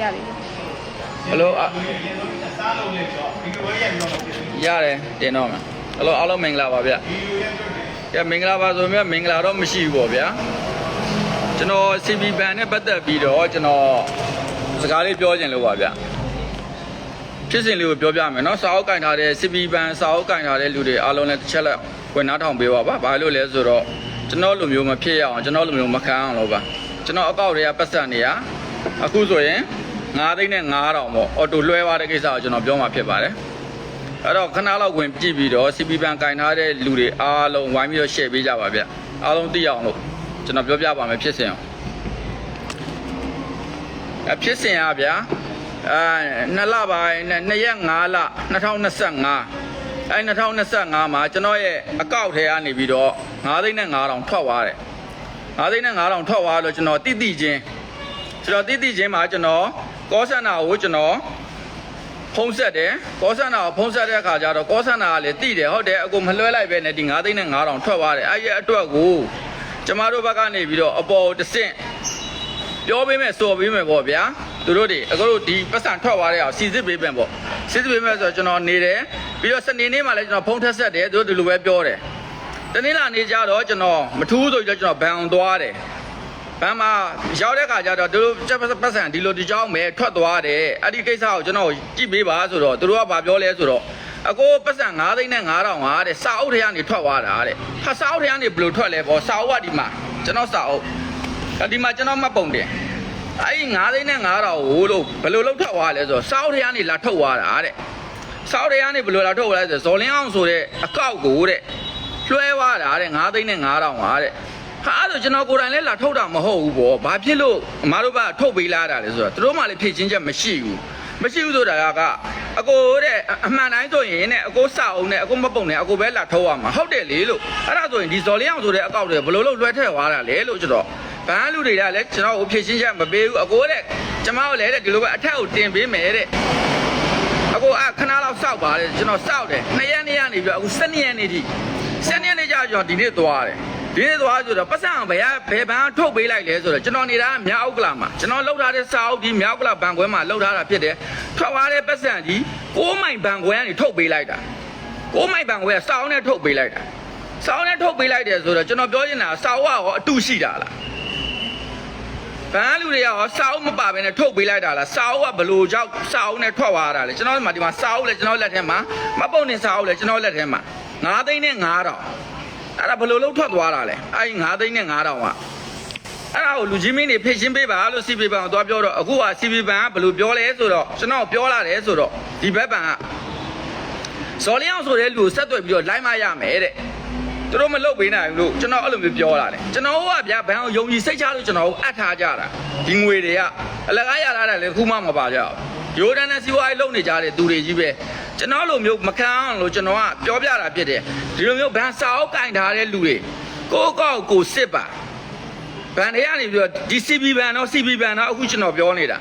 ရပြီ ဘယ်လိုအရတယ်တင်တော့မယ်ဘယ်လိုအားလုံးမင်္ဂလာပါဗျကဲမင်္ဂလာပါဆိုမြတ်မင်္ဂလာတော့မရှိဘူးပေါ့ဗျာကျွန်တော် CB ဘန်နဲ့ပတ်သက်ပြီးတော့ကျွန်တော်စကားလေးပြောခြင်းလို့ပါဗျဖြစ်စဉ်လေးကိုပြောပြမယ်เนาะစာအုပ်ကင်ထားတဲ့ CB ဘန်စာအုပ်ကင်ထားတဲ့လူတွေအားလုံးလည်းတစ်ချက်လက်ဝင်နားထောင်ပေးပါပါဘာလို့လဲဆိုတော့ကျွန်တော်လူမျိုးမဖြစ်ရအောင်ကျွန်တော်လူမျိုးမခံအောင်လို့ပါကျွန်တော်အကောက်တွေကပတ်စံနေရအခုဆိုရင် 9သိန်းနဲ့9000ပေါ့အော်တိုလွှဲသွားတဲ့ကိစ္စကိုကျွန်တော်ပြောမှာဖြစ်ပါတယ်အဲ့တော့ခဏလောက်ဝင်ကြည့်ပြီးတော့ CB ဘန်ကင်ထားတဲ့လူတွေအားလုံးဝိုင်းပြီးတော့ share ပေးကြပါဗျအားလုံးသိအောင်လို့ကျွန်တော်ပြောပြပါမယ်ဖြစ်စဉ်အောင်အဖြစ်စဉ်อ่ะဗျာအဲနှစ်လပိုင်းနဲ့2ရက်5လ2025အဲ2025မှာကျွန်တော်ရဲ့အကောက်ထဲကနေပြီးတော့9သိန်းနဲ့9000ထွက်သွားတယ်9သိန်းနဲ့9000ထွက်သွားလို့ကျွန်တော်တိတိချင်းကျွန်တော်တိတိချင်းမှာကျွန်တော် ကောဆန္နာကိုကျွန်တော်ဖုံးဆက်တယ်ကောဆန္နာကိုဖုံးဆက်တဲ့အခါကျတော့ကောဆန္နာကလည်းတိတယ်ဟုတ်တယ်အကုန်မလွှဲလိုက်ပဲနဲ့ဒီ9သိန်းနဲ့9000ထွက်သွားတယ်အဲ့ဒီအတွက်ကိုကျမတို့ဘက်ကနေပြီးတော့အပေါ်တစ်ဆင့်ပြောပေးမယ်စော်ပေးမယ်ပေါ့ဗျာသူတို့တွေအခုတို့ဒီပတ်စံထွက်သွားတဲ့အောင်စီစစ်ပေးမယ်ပေါ့စီစစ်ပေးမယ်ဆိုတော့ကျွန်တော်နေတယ်ပြီးတော့စနေနေ့မှလည်းကျွန်တော်ဖုံးထက်ဆက်တယ်သူတို့ဒီလိုပဲပြောတယ်တနေ့လာနေကြတော့ကျွန်တော်မထူးဆိုပြီးတော့ကျွန်တော်ဘန်အောင်သွားတယ် ဘမ်းမှာရောက်တဲ့ခါကျတော့သူတို့ချက်ပတ်စံဒီလိုဒီကြောင်းမဲထွက်သွားတယ်အဲ့ဒီကိစ္စကိုကျွန်တော်ကြည့်ပေးပါဆိုတော့သူတို့ကဗာပြောလဲဆိုတော့အကိုပတ်စံ9သိန်းနဲ့9000ဟာတဲ့စာအုပ်ထဲကနေထွက်သွားတာတဲ့ဟာစာအုပ်ထဲကနေဘယ်လိုထွက်လဲပေါ့စာအုပ်ကဒီမှာကျွန်တော်စာအုပ်အဲ့ဒီမှာကျွန်တော်မှတ်ပုံတယ်အဲ့ဒီ9သိန်းနဲ့9000ဟိုလို့ဘယ်လိုလောက်ထွက်သွားလဲဆိုတော့စာအုပ်ထဲကနေလာထုတ်သွားတာတဲ့စာအုပ်ထဲကနေဘယ်လိုလာထုတ်သွားလဲဆိုတော့ဇော်လင်းအောင်ဆိုတဲ့အကောက်ကိုတဲ့လွှဲသွားတာတဲ့9သိန်းနဲ့9000ဟာတဲ့ ဟာအဲ့ဒါကျွန်တော်ကိုယ်တိုင်လည်းလာထုတ်တာမဟုတ်ဘူးပေါ့ဘာဖြစ်လို့အမားတို့ကထုတ်ပေးလာတာလဲဆိုတော့သူတို့မှလည်းဖြည့်ချင်းချက်မရှိဘူးမရှိဘူးဆိုတာကအကိုတဲ့အမှန်တိုင်းဆိုရင်နဲ့အကိုစအောင်နဲ့အကိုမပုံနဲ့အကိုပဲလာထုတ်ရမှာဟုတ်တယ်လေလို့အဲ့ဒါဆိုရင်ဒီဇော်လင်းအောင်ဆိုတဲ့အကောက်တွေဘယ်လိုလုပ်လွှဲထည့်သွားတာလဲလို့ကျွန်တော်ဘန်းလူတွေကလည်းကျွန်တော်ကိုဖြည့်ချင်းချက်မပေးဘူးအကိုတဲ့ကျွန်မတို့လည်းတဲ့ဒီလိုပဲအထက်ကိုတင်ပေးမယ်တဲ့အကိုအခဏလောက်စောက်ပါလေကျွန်တော်စောက်တယ်နှစ်ရက်နေ့ကနေပြီးတော့အခု7ရက်နေ့ထိ7ရက်နေ့ကျကျွန်တော်ဒီနေ့သွားတယ် ဒီနေ့သွားဆိုတော့ပတ်စံဘယ်ကဘယ်ဘန်းထုတ်ပေးလိုက်လဲဆိုတော့ကျွန်တော်နေတာမြောက်ဥက္ကလာမှာကျွန်တော်လှုပ်ထားတဲ့စာအုပ်ဒီမြောက်ဥက္ကလာဘန်ခွဲမှာလှုပ်ထားတာဖြစ်တယ်ထွက်သွားတဲ့ပတ်စံကြီး6မိုင်ဘန်ခွဲကနေထုတ်ပေးလိုက်တာ6မိုင်ဘန်ခွဲကစာအုပ်နဲ့ထုတ်ပေးလိုက်တာစာအုပ်နဲ့ထုတ်ပေးလိုက်တယ်ဆိုတော့ကျွန်တော်ပြောချင်တာစာအုပ်ကရောအတူရှိတာလားဘန်းလူတွေကရောစာအုပ်မပါဘဲနဲ့ထုတ်ပေးလိုက်တာလားစာအုပ်ကဘလို့ကြောက်စာအုပ်နဲ့ထွက်သွားတာလေကျွန်တော်ဒီမှာဒီမှာစာအုပ်လည်းကျွန်တော်လက်ထဲမှာမပုံနေစာအုပ်လည်းကျွန်တော်လက်ထဲမှာ9သိန်းနဲ့9000 အဲ့ဒါဘယ်လိုလုပ်ထွက်သွားတာလဲအဲ့ဒီ9သိန်းနဲ့9000ကအဲ့ဒါကိုလူချင်းမင်းတွေဖိတ်ရှင်းပေးပါလို့စီပီပန်ကိုသွားပြောတော့အခုကစီပီပန်ကဘယ်လိုပြောလဲဆိုတော့ကျွန်တော်ပြောလာတယ်ဆိုတော့ဒီဘက်ပန်ကဇော်လင်းအောင်ဆိုတဲ့လူကိုဆက်သွယ်ပြီးတော့လိုက်မရမယ်တဲ့သူတို့မလုပ်ပေးနိုင်ဘူးလို့ကျွန်တော်အဲ့လိုမျိုးပြောလာတယ်ကျွန်တော်ကဗျာဘန်ကိုယုံကြည်စိတ်ချလို့ကျွန်တော်ကိုအပ်ထားကြတာဒီငွေတွေကအလကားရလာတယ်လေခုမှမပါကြဘူး ရိုးတန်းနဲ့စီဝိုင်းလုံနေကြတဲ့သူတွေကြီးပဲကျွန်တော်လိုမျိုးမခံအောင်လို့ကျွန်တော်ကပြောပြတာဖြစ်တယ်ဒီလိုမျိုးဘန်စာအုပ်ကင်ထားတဲ့လူတွေကိုယ့်ကောက်ကိုစစ်ပါဘန်တွေကနေပြီးတော့ဒီ CB ဘန်တော့ CB ဘန်တော့အခုကျွန်တော်ပြောနေတာ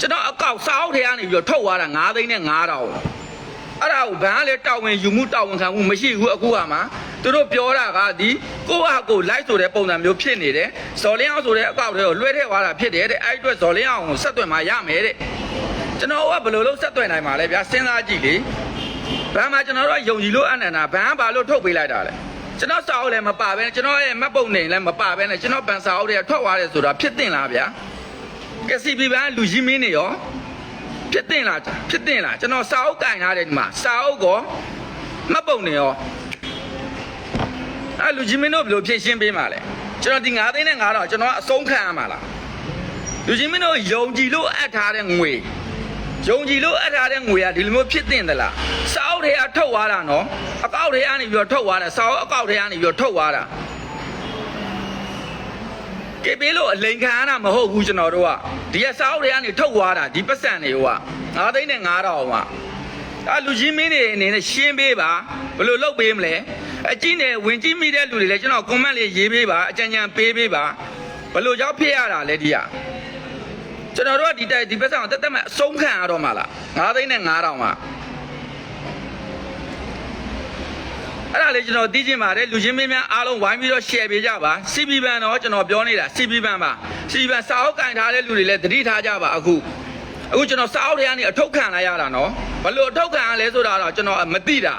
ကျွန်တော်အကောက်စာအုပ်တွေကနေပြီးတော့ထုတ်သွားတာ9သိန်းနဲ့9000အဲ့ဒါကိုဘန်ကလည်းတာဝန်ယူမှုတာဝန်ခံမှုမရှိဘူးအခုကမှသူတို့ပြောတာကဒီကိုယ့်ဟာကိုယ် live ဆိုတဲ့ပုံစံမျိုးဖြစ်နေတယ်ဇော်လင်းအောင်ဆိုတဲ့အကောက်တွေကိုလွှဲထည့်သွားတာဖြစ်တယ်တဲ့အဲ့ဒီအတွက်ဇော်လင်းအောင်ကိုဆက်သွယ်မှရမယ်တဲ့ ကျွန်တော်ကဘယ်လိုလုပ်ဆက်သွယ်နိုင်မှာလဲဗျာစဉ်းစားကြည့်လေဘန်မှာကျွန်တော်တို့ကယုံကြည်လို့အနန္တာဘန်ကဘာလို့ထုတ်ပေးလိုက်တာလဲကျွန်တော်စာအုပ်လည်းမပါဘဲနဲ့ကျွန်တော်ရဲ့မှတ်ပုံနေလည်းမပါဘဲနဲ့ကျွန်တော်ဗန်စာအုပ်တွေကထွက်သွားတယ်ဆိုတာဖြစ်တင်လားဗျာကစီပီဘန်လူကြီးမင်းနေရောဖြစ်တင်လားဖြစ်တင်လားကျွန်တော်စာအုပ်ကင်ထားတယ်ဒီမှာစာအုပ်ကောမှတ်ပုံနေရောအဲလူကြီးမင်းတို့ဘယ်လိုဖြည့်ရှင်းပေးမှာလဲကျွန်တော်ဒီ9သိန်းနဲ့9000ကျွန်တော်ကအဆုံးခံရမှာလားလူကြီးမင်းတို့ယုံကြည်လို့အပ်ထားတဲ့ငွေ ယုံကြည်လို့အပ်ထားတဲ့ငွေကဒီလိုမျိုးဖြစ်တင်သလားစာအုပ်တွေကထုတ်သွားတာနော်အကောက်တွေကနေပြီးတော့ထုတ်သွားတာစာအုပ်အကောက်တွေကနေပြီးတော့ထုတ်သွားတာကဲပေးလို့အလိန်ခံရတာမဟုတ်ဘူးကျွန်တော်တို့ကဒီကစာအုပ်တွေကနေထုတ်သွားတာဒီပတ်စံတွေက9သိန်းနဲ့9000ပါအဲလူကြီးမင်းတွေအနေနဲ့ရှင်းပေးပါဘယ်လိုလုပ်ပေးမလဲအကြည့်နဲ့ဝင်ကြည့်မိတဲ့လူတွေလည်းကျွန်တော် comment လေးရေးပေးပါအကြံဉာဏ်ပေးပေးပါဘယ်လိုကြောင့်ဖြစ်ရတာလဲဒီက ကျွန်တော်တို့ကဒီတိုက်ဒီဘက်ဆောင်တက်တက်မဲ့အဆုံးခံရတော့မှလား9သိန်းနဲ့9000ပါအဲ့ဒါလေးကျွန်တော်သိချင်ပါတယ်လူချင်းမင်းများအားလုံးဝိုင်းပြီးတော့ share ပေးကြပါ CB ဘန်တော့ကျွန်တော်ပြောနေတာ CB ဘန်ပါ CB ဘန်စာအုပ်ကင်ထားတဲ့လူတွေလည်းသတိထားကြပါအခုအခုကျွန်တော်စာအုပ်ထဲကနေအထုတ်ခံလိုက်ရတာနော်ဘလို့အထုတ်ခံရလဲဆိုတာတော့ကျွန်တော်မသိတာ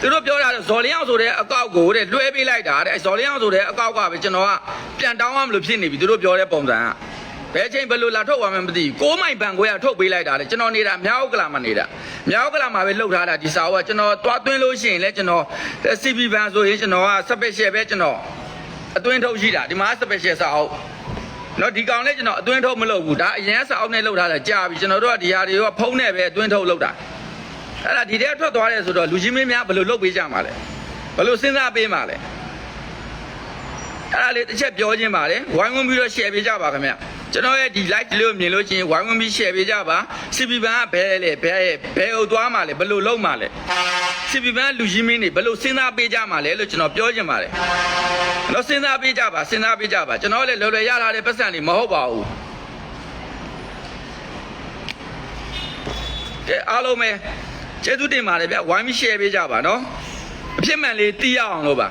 သူတို့ပြောတာဇော်လင်းအောင်ဆိုတဲ့အကောက်ကိုတဲ့လွှဲပေးလိုက်တာတဲ့ဇော်လင်းအောင်ဆိုတဲ့အကောက်ကပဲကျွန်တော်ကပြန်တောင်းရမလို့ဖြစ်နေပြီသူတို့ပြောတဲ့ပုံစံက ဘယ်ချိန်ဘယ်လိုလာထုတ်သွားမှမသိဘူးကိုးမိုင်ဘန်ခွဲကထုတ်ပေးလိုက်တာတဲ့ကျွန်တော်နေတာမြောက်ကလာမှာနေတာမြောက်ကလာမှာပဲလှုပ်ထားတာဒီစာအုပ်ကကျွန်တော်တွားသွင်းလို့ရှိရင်လဲကျွန်တော် CP ဘန်ဆိုရင်ကျွန်တော်က special ပဲကျွန်တော်အတွင်းထုတ်ရှိတာဒီမှာ special စာအုပ်နော်ဒီကောင်လေးကျွန်တော်အတွင်းထုတ်မလုပ်ဘူးဒါအရင်စာအုပ်နဲ့လုပ်ထားတာကြာပြီကျွန်တော်တို့ကဒီဟာတွေကဖုံးနဲ့ပဲအတွင်းထုတ်လုပ်တာအဲ့ဒါဒီထဲထွက်သွားတယ်ဆိုတော့လူကြီးမင်းများဘယ်လိုလုပ်ပေးကြမှာလဲဘယ်လိုစဉ်းစားပေးမှာလဲအဲ့ဒါလေးတစ်ချက်ပြောချင်းပါတယ်ဝိုင်းဝန်းပြီးတော့ share ပေးကြပါခင်ဗျ ကျွန်တော်ရဲ့ဒီ live လေးကိုမြင်လို့ချင်းဝိုင်းဝန်းပြီး share ပေးကြပါ CP ဘန်ကဘယ်လဲဘယ်ဘယ်ဟိုသွားမှာလဲဘယ်လိုလုပ်မှာလဲ CP ဘန်ကလူကြီးမင်းတွေဘယ်လိုစဉ်းစားပေးကြမှာလဲလို့ကျွန်တော်ပြောချင်ပါတယ်တော့စဉ်းစားပေးကြပါစဉ်းစားပေးကြပါကျွန်တော်လည်းလော်လော်ရလာတဲ့ပတ်စံတွေမဟုတ်ပါဘူးကဲအားလုံးပဲကျေးဇူးတင်ပါတယ်ဗျဝိုင်းပြီး share ပေးကြပါနော်အဖြစ်မှန်လေးသိရအောင်လို့ပါ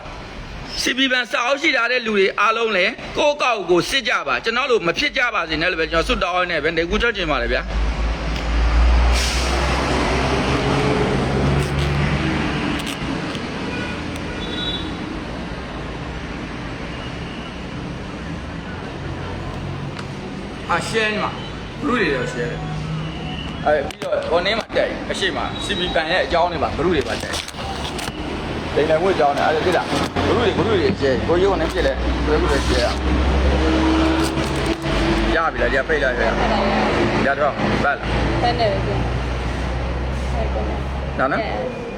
စီပီပန်စာအုပ်ရှိထားတဲ့လူတွေအားလုံးလည်းကိုယ့်ကောက်ကိုစစ်ကြပါကျွန်တော်တို့မဖြစ်ကြပါစေနဲ့လို့ပဲကျွန်တော်ဆုတောင်းနေပဲနေကူချောချင်ပါတယ်ဗျာအရှင်းမှာဘလူတွေတော့ရှင်းတယ်အဲပြီးတော့ဟိုနေမှာတက်အရှိမစီပီပန်ရဲ့အကြောင်းတွေပါဘလူတွေပါတက် တိန်လည်းငွေကြောင်းတယ်အဲ့ဒါသိလားဘလူတွေဘလူတွေကျဲကိုရုံနဲ့ပြစ်လဲဘလူတွေကျဲရပြီလားကြပိတ်လိုက်ရရတော့ဗတ်လားဖက်နေပဲပြန်ဟုတ်ကဲ့ဒါနော်အဲ